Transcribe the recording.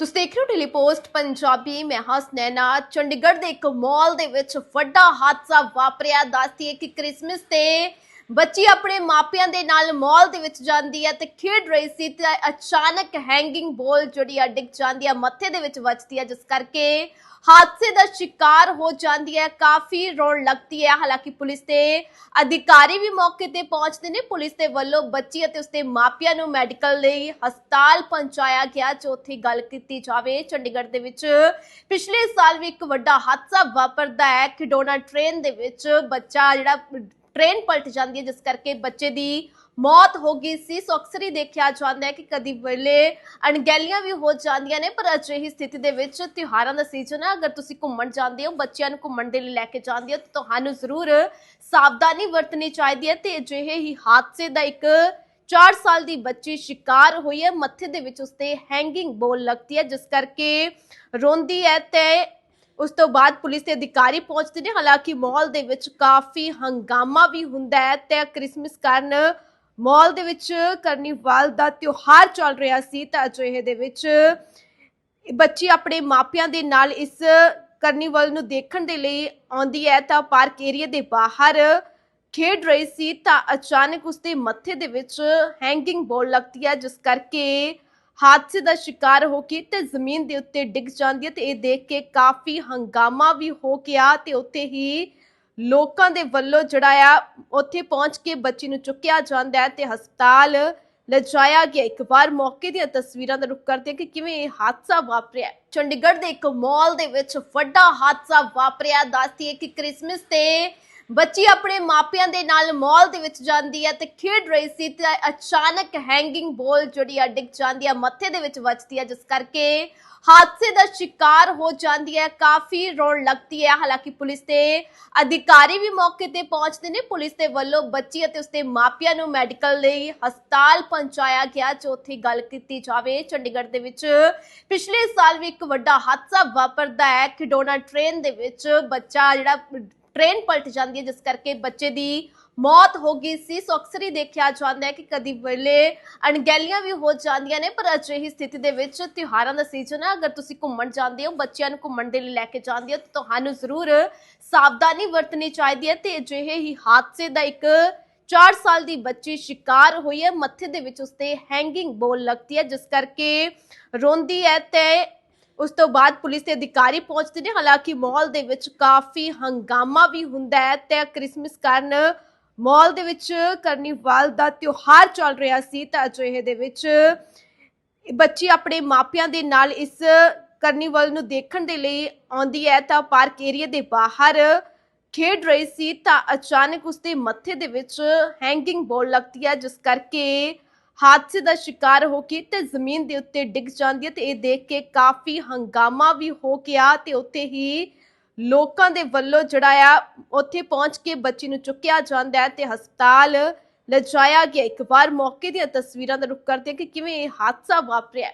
ਤੁਸੀਂ ਦੇਖ ਰਹੇ ਹੋ ਡੇਲੀ ਪੋਸਟ, ਪੰਜਾਬੀ ਮੈਂ ਹਾਂ ਸੁਨੈਨਾ ਚੰਡੀਗੜ੍ਹ ਦੇ ਇੱਕ ਮਾਲ ਦੇ ਵਿੱਚ ਵੱਡਾ ਹਾਦਸਾ ਵਾਪਰਿਆ। ਦੱਸਦੀ ਹੈ ਕਿ ਕ੍ਰਿਸਮਸ ਤੇ ਬੱਚੀ ਆਪਣੇ ਮਾਪਿਆਂ ਦੇ ਨਾਲ ਮਾਲ ਦੇ ਵਿੱਚ ਜਾਂਦੀ ਹੈ ਤੇ ਖੇਡ ਰਹੀ ਸੀ ਤੇ ਅਚਾਨਕ ਹੈਂਗਿੰਗ ਬੋਲ ਜਿਹੜੀ ਆ ਡਿੱਗ ਜਾਂਦੀ ਹੈ ਮੱਥੇ ਦੇ ਵਿੱਚ ਵੱਜਦੀ ਹੈ ਜਿਸ ਕਰਕੇ ਹਾਦਸੇ ਦਾ ਸ਼ਿਕਾਰ ਹੋ ਜਾਂਦੀ ਹੈ, ਕਾਫੀ ਰੋਣ ਲੱਗਦੀ ਹੈ। ਹਾਲਾਂਕਿ ਪੁਲਿਸ ਦੇ ਅਧਿਕਾਰੀ ਵੀ ਮੌਕੇ ਤੇ ਪਹੁੰਚਦੇ ਨੇ। ਪੁਲਿਸ ਦੇ ਵੱਲੋਂ ਬੱਚੀ ਅਤੇ ਉਸਦੇ ਮਾਪਿਆਂ ਨੂੰ ਮੈਡੀਕਲ ਲਈ ਹਸਪਤਾਲ ਪਹੁੰਚਾਇਆ ਗਿਆ, ਜੋ ਉੱਥੇ ਗੱਲ ਕੀਤੀ ਜਾਵੇ। ਚੰਡੀਗੜ੍ਹ ਦੇ ਵਿੱਚ ਪਿਛਲੇ ਸਾਲ ਵੀ ਇੱਕ ਵੱਡਾ ਹਾਦਸਾ ਵਾਪਰਦਾ ਹੈ। ਖਿਡੌਣਾ ਟ੍ਰੇਨ ਦੇ ਵਿੱਚ ਬੱਚਾ ਜਿਹੜਾ ਟ੍ਰੇਨ ਪਲਟ ਜਾਂਦੀ ਹੈ, ਜਿਸ ਕਰਕੇ ਬੱਚੇ ਦੀ ਮੌਤ ਹੋ ਗਈ ਸੀ। ਸੋ ਅਕਸਰ ਹੀ ਦੇਖਿਆ ਜਾਂਦਾ ਹੈ ਕਿ ਕਦੀ ਵੇਲੇ ਅਣਗਹਿਲੀਆਂ ਵੀ ਹੋ ਜਾਂਦੀਆਂ ਨੇ, ਪਰ ਅਜਿਹੀ ਸਥਿਤੀ ਦੇ ਵਿੱਚ ਤਿਉਹਾਰਾਂ ਦਾ ਸੀਜ਼ਨ ਹੈ। ਅਗਰ ਤੁਸੀਂ ਘੁੰਮਣ ਜਾਂਦੇ ਹੋ, ਬੱਚਿਆਂ ਨੂੰ ਘੁੰਮਣ ਦੇ ਲਈ ਲੈ ਕੇ ਜਾਂਦੇ ਹੋ, ਤਾਂ ਤੁਹਾਨੂੰ ਜ਼ਰੂਰ ਸਾਵਧਾਨੀ ਵਰਤਣੀ ਚਾਹੀਦੀ ਹੈ। ਤੇ ਅਜਿਹੇ ਹੀ ਹਾਦਸੇ ਦਾ ਇੱਕ 4 ਸਾਲ ਦੀ ਬੱਚੀ ਸ਼ਿਕਾਰ ਹੋਈ ਹੈ। ਮੱਥੇ ਦੇ ਵਿੱਚ ਉਸਤੇ ਹੈਂਗਿੰਗ ਬੋਲ ਲੱਗਦੀ ਹੈ, ਜਿਸ ਕਰਕੇ ਰੋਂਦੀ ਹੈ ਤੇ ਉਸ ਤੋਂ ਬਾਅਦ ਪੁਲਿਸ ਦੇ ਅਧਿਕਾਰੀ ਪਹੁੰਚਦੇ ਨੇ। ਹਾਲਾਂਕਿ ਮਾਲ ਦੇ ਵਿੱਚ ਕਾਫੀ ਹੰਗਾਮਾ ਵੀ ਹੁੰਦਾ ਹੈ ਤੇ ਕ੍ਰਿਸਮਸ ਕਾਰਨ ਮਾਲ ਦੇ ਵਿੱਚ ਕਰਨੀਵਾਲ ਦਾ ਤਿਉਹਾਰ ਚੱਲ ਰਿਹਾ ਸੀ ਤਾਂ ਅਜਿਹੇ ਦੇ ਵਿੱਚ ਬੱਚੇ ਆਪਣੇ ਮਾਪਿਆਂ ਦੇ ਨਾਲ ਇਸ ਕਰਨੀਵਲ ਨੂੰ ਦੇਖਣ ਦੇ ਲਈ ਆਉਂਦੀ ਹੈ ਤਾਂ ਪਾਰਕ ਏਰੀਆ ਦੇ ਬਾਹਰ ਖੇਡ ਰਹੀ ਸੀ ਤਾਂ ਅਚਾਨਕ ਉਸਦੇ ਮੱਥੇ ਦੇ ਵਿੱਚ ਹੈਂਗਿੰਗ ਬੋਲ ਲੱਗਦੀ ਹੈ, ਜਿਸ ਕਰਕੇ ਹਾਦਸੇ ਦਾ ਸ਼ਿਕਾਰ ਹੋ ਕੇ ਤੇ ਜ਼ਮੀਨ ਦੇ ਉੱਤੇ ਡਿੱਗ ਜਾਂਦੀ ਹੈ ਤੇ ਇਹ ਦੇਖ ਕੇ ਕਾਫੀ ਹੰਗਾਮਾ ਵੀ ਹੋ ਗਿਆ ਤੇ ਉੱਥੇ ਹੀ ਲੋਕਾਂ ਦੇ ਵੱਲੋਂ ਜਿਹੜਾ ਆ, ਉੱਥੇ ਪਹੁੰਚ ਕੇ ਬੱਚੀ ਨੂੰ ਚੁੱਕਿਆ ਜਾਂਦਾ ਹੈ ਤੇ ਹਸਪਤਾਲ ਲਿਜਾਇਆ ਗਿਆ। ਇੱਕ ਵਾਰ ਮੌਕੇ ਦੀਆਂ ਤਸਵੀਰਾਂ ਦਾ ਰੁਖ ਕਰਦੇ ਕਿ ਕਿਵੇਂ ਇਹ ਹਾਦਸਾ ਵਾਪਰਿਆ। ਚੰਡੀਗੜ੍ਹ ਦੇ ਇੱਕ ਮਾਲ ਦੇ ਵਿੱਚ ਵੱਡਾ ਹਾਦਸਾ ਵਾਪਰਿਆ। ਦੱਸਦੀ ਹੈ ਕਿ ਕ੍ਰਿਸਮਸ ਤੇ ਬੱਚੀ ਆਪਣੇ ਮਾਪਿਆਂ ਦੇ ਨਾਲ ਮਾਲ ਦੇ ਵਿੱਚ ਜਾਂਦੀ ਹੈ ਤੇ ਖੇਡ ਰਹੀ ਸੀ ਤੇ ਅਚਾਨਕ ਹੈਂਗਿੰਗ ਬੋਲ ਜਿਹੜੀ ਆ ਡਿੱਗ ਜਾਂਦੀ ਹੈ ਮੱਥੇ ਦੇ ਵਿੱਚ ਵੱਜਦੀ ਹੈ ਜਿਸ ਕਰਕੇ ਹਾਦਸੇ ਦਾ ਸ਼ਿਕਾਰ ਹੋ ਜਾਂਦੀ ਹੈ, ਕਾਫੀ ਰੋਣ ਲੱਗਦੀ ਹੈ। ਹਾਲਾਂਕਿ ਪੁਲਿਸ ਤੇ ਅਧਿਕਾਰੀ ਵੀ ਮੌਕੇ ਤੇ ਪਹੁੰਚਦੇ ਨੇ। ਪੁਲਿਸ ਦੇ ਵੱਲੋਂ ਬੱਚੀ ਅਤੇ ਉਸਦੇ ਮਾਪਿਆਂ ਨੂੰ ਮੈਡੀਕਲ ਲਈ ਹਸਪਤਾਲ ਪਹੁੰਚਾਇਆ ਗਿਆ, ਜੋ ਉੱਥੇ ਗੱਲ ਕੀਤੀ ਜਾਵੇ। ਚੰਡੀਗੜ੍ਹ ਦੇ ਵਿੱਚ ਪਿਛਲੇ ਸਾਲ ਵੀ ਇੱਕ ਵੱਡਾ ਹਾਦਸਾ ਵਾਪਰਦਾ ਹੈ। ਖਿਡੌਣਾ ਟ੍ਰੇਨ ਦੇ ਵਿੱਚ ਬੱਚਾ ਜਿਹੜਾ ਟ੍ਰੇਨ ਪਲਟ ਜਾਂਦੀ ਹੈ, ਜਿਸ ਕਰਕੇ ਬੱਚੇ ਦੀ ਮੌਤ ਹੋ ਗਈ ਸੀ। ਸੋ ਅਕਸਰ ਹੀ ਦੇਖਿਆ ਜਾਂਦਾ ਹੈ ਕਿ ਕਦੀ ਵੇਲੇ ਅਣਗਹਿਲੀਆਂ ਵੀ ਹੋ ਜਾਂਦੀਆਂ ਨੇ, ਪਰ ਅਜਿਹੀ ਸਥਿਤੀ ਦੇ ਵਿੱਚ ਤਿਉਹਾਰਾਂ ਦਾ ਸੀਜ਼ਨ ਹੈ। ਅਗਰ ਤੁਸੀਂ ਘੁੰਮਣ ਜਾਂਦੇ ਹੋ, ਬੱਚਿਆਂ ਨੂੰ ਘੁੰਮਣ ਦੇ ਲਈ ਲੈ ਕੇ ਜਾਂਦੇ ਹੋ, ਤਾਂ ਤੁਹਾਨੂੰ ਜ਼ਰੂਰ ਸਾਵਧਾਨੀ ਵਰਤਣੀ ਚਾਹੀਦੀ ਹੈ। ਤੇ ਅਜਿਹੇ ਹੀ ਹਾਦਸੇ ਦਾ ਇੱਕ 4 ਸਾਲ ਦੀ ਬੱਚੀ ਸ਼ਿਕਾਰ ਹੋਈ ਹੈ। ਮੱਥੇ ਦੇ ਵਿੱਚ ਉਸਤੇ ਹੈਂਗਿੰਗ ਬੋਲ ਲੱਗਦੀ ਹੈ, ਜਿਸ ਕਰਕੇ ਰੋਂਦੀ ਹੈ ਤੇ ਉਸ ਤੋਂ ਬਾਅਦ ਪੁਲਿਸ ਦੇ ਅਧਿਕਾਰੀ ਪਹੁੰਚਦੇ ਨੇ। ਹਾਲਾਂਕਿ ਮਾਲ ਦੇ ਵਿੱਚ ਕਾਫੀ ਹੰਗਾਮਾ ਵੀ ਹੁੰਦਾ ਹੈ ਤੇ ਕ੍ਰਿਸਮਸ ਕਾਰਨ ਮਾਲ ਦੇ ਵਿੱਚ ਕਰਨੀਵਾਲ ਦਾ ਤਿਉਹਾਰ ਚੱਲ ਰਿਹਾ ਸੀ ਤਾਂ ਅਜਿਹੇ ਦੇ ਵਿੱਚ ਬੱਚੀ ਆਪਣੇ ਮਾਪਿਆਂ ਦੇ ਨਾਲ ਇਸ ਕਰਨੀਵਲ ਨੂੰ ਦੇਖਣ ਦੇ ਲਈ ਆਉਂਦੀ ਹੈ ਤਾਂ ਪਾਰਕ ਏਰੀਆ ਦੇ ਬਾਹਰ ਖੇਡ ਰਹੀ ਸੀ ਤਾਂ ਅਚਾਨਕ ਉਸਦੇ ਮੱਥੇ ਦੇ ਵਿੱਚ ਹੈਂਗਿੰਗ ਬੋਲ ਲੱਗਦੀ ਹੈ, ਜਿਸ ਕਰਕੇ ਹਾਦਸੇ ਦਾ ਸ਼ਿਕਾਰ ਹੋ ਕੇ ਤੇ ਜ਼ਮੀਨ ਦੇ ਉੱਤੇ ਡਿੱਗ ਜਾਂਦੀ ਹੈ ਤੇ ਇਹ ਦੇਖ ਕੇ ਕਾਫੀ ਹੰਗਾਮਾ ਵੀ ਹੋ ਗਿਆ ਤੇ ਉੱਥੇ ਹੀ ਲੋਕਾਂ ਦੇ ਵੱਲੋਂ ਜਿਹੜਾ ਆ, ਉੱਥੇ ਪਹੁੰਚ ਕੇ ਬੱਚੀ ਨੂੰ ਚੁੱਕਿਆ ਜਾਂਦਾ ਹੈ ਤੇ ਹਸਪਤਾਲ ਲਿਜਾਇਆ ਗਿਆ। ਇੱਕ ਵਾਰ ਮੌਕੇ ਦੀਆਂ ਤਸਵੀਰਾਂ ਦਾ ਰੁਖ ਕਰਦੇ ਹਾਂ ਕਿ ਕਿਵੇਂ ਇਹ ਹਾਦਸਾ ਵਾਪਰਿਆ